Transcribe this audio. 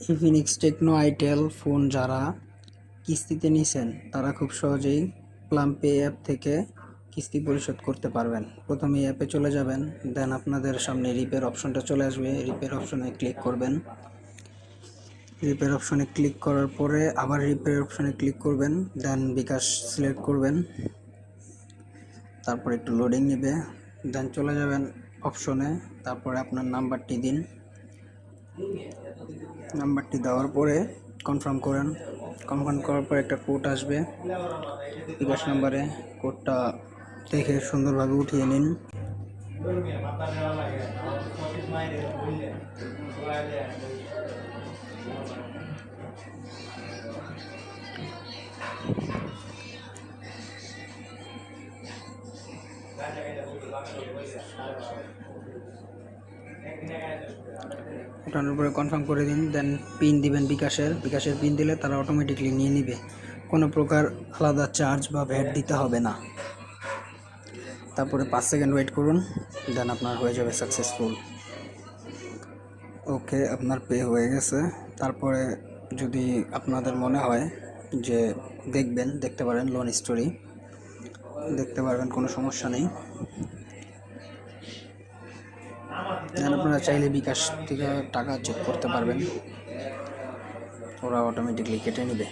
Infinix techno itel phone যারা কিস্তিতে নিছেন, তারা খুব সহজেই প্লাম পে অ্যাপ থেকে কিস্তি পরিশোধ করতে পারবেন। প্রথমে অ্যাপে চলে যাবেন দেন আপনাদের সামনে রিপের অপশনটা চলে আসবে। রিপের অপশনে ক্লিক করবেন। রিপের অপশনে ক্লিক করার পরে আবার রিপের অপশনে ক্লিক করবেন দেন বিকাশ সিলেক্ট করবেন। তারপর একটু লোডিং নেবে দেন চলে যাবেন অপশনে তারপরে আপনার নাম্বারটি দিন। নাম্বারটি দেওয়ার পরে কনফার্ম করেন। কনফার্ম করার পরে একটা কোড আসবে। বিকাশ নাম্বারে কোডটা দেখে সুন্দরভাবে উঠিয়ে নিন। ওঠানোর পরে কনফার্ম করে দিন দেন পিন দিবেন বিকাশের। বিকাশের পিন দিলে তারা অটোমেটিকলি নিয়ে নিবে। কোনো প্রকার আলাদা চার্জ বা ভ্যাট দিতে হবে না। তারপরে পাঁচ সেকেন্ড ওয়েট করুন দেন আপনার হয়ে যাবে সাকসেসফুল ওকে আপনার পে হয়ে গেছে। তারপরে যদি আপনাদের মনে হয় যে দেখবেন, দেখতে পারেন লোন স্টোরি দেখতে পারবেন, কোনো সমস্যা নেই। আপনারা চাইলে বিকাশ থেকে টাকা চেক করতে পারবেন। ওরা অটোমেটিকলি কেটে নেবে।